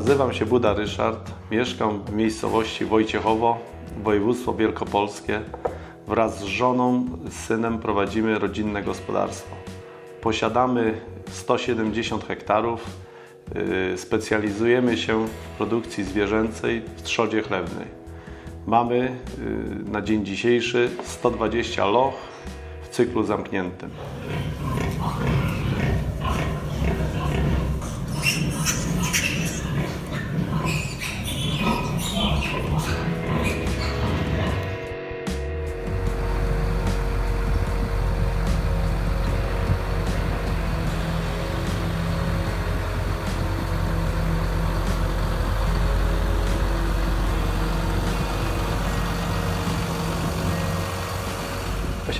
Nazywam się Buda Ryszard, mieszkam w miejscowości Wojciechowo, województwo wielkopolskie. Wraz z żoną, synem prowadzimy rodzinne gospodarstwo. Posiadamy 170 hektarów. Yy, Specjalizujemy się w produkcji zwierzęcej w trzodzie chlewnej. Mamy yy, na dzień dzisiejszy 120 loch w cyklu zamkniętym.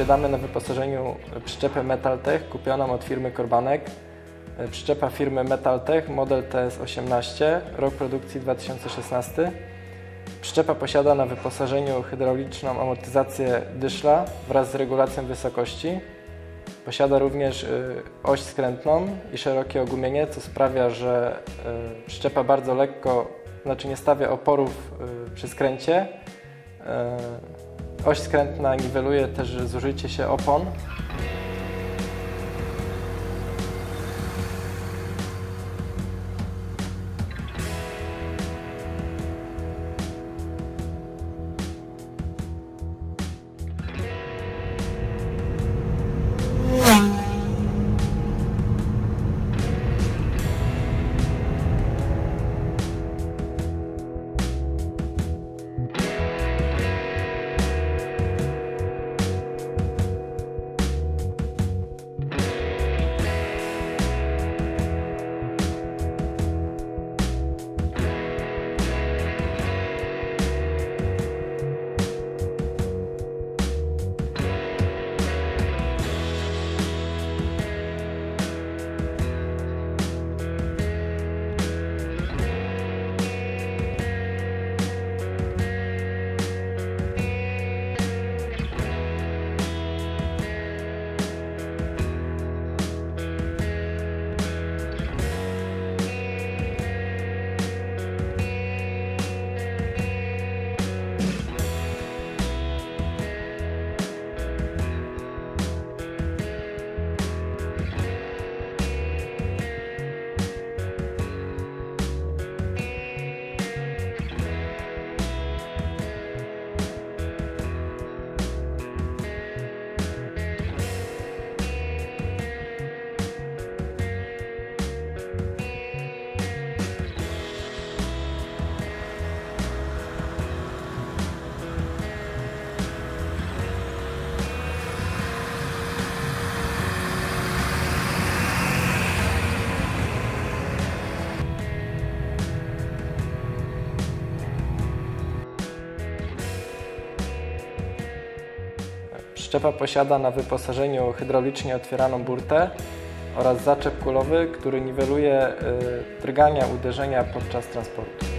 Posiadamy na wyposażeniu przyczepę Metaltech kupioną od firmy Korbanek. Przyczepa firmy Metaltech, model TS18, rok produkcji 2016. Przyczepa posiada na wyposażeniu hydrauliczną amortyzację dyszla wraz z regulacją wysokości. Posiada również y, oś skrętną i szerokie ogumienie, co sprawia, że y, przyczepa bardzo lekko, znaczy nie stawia oporów przy skręcie. Oś skrętna niweluje też zużycie się opon. Przyczepa posiada na wyposażeniu hydraulicznie otwieraną burtę oraz zaczep kulowy, który niweluje y, drgania uderzenia podczas transportu.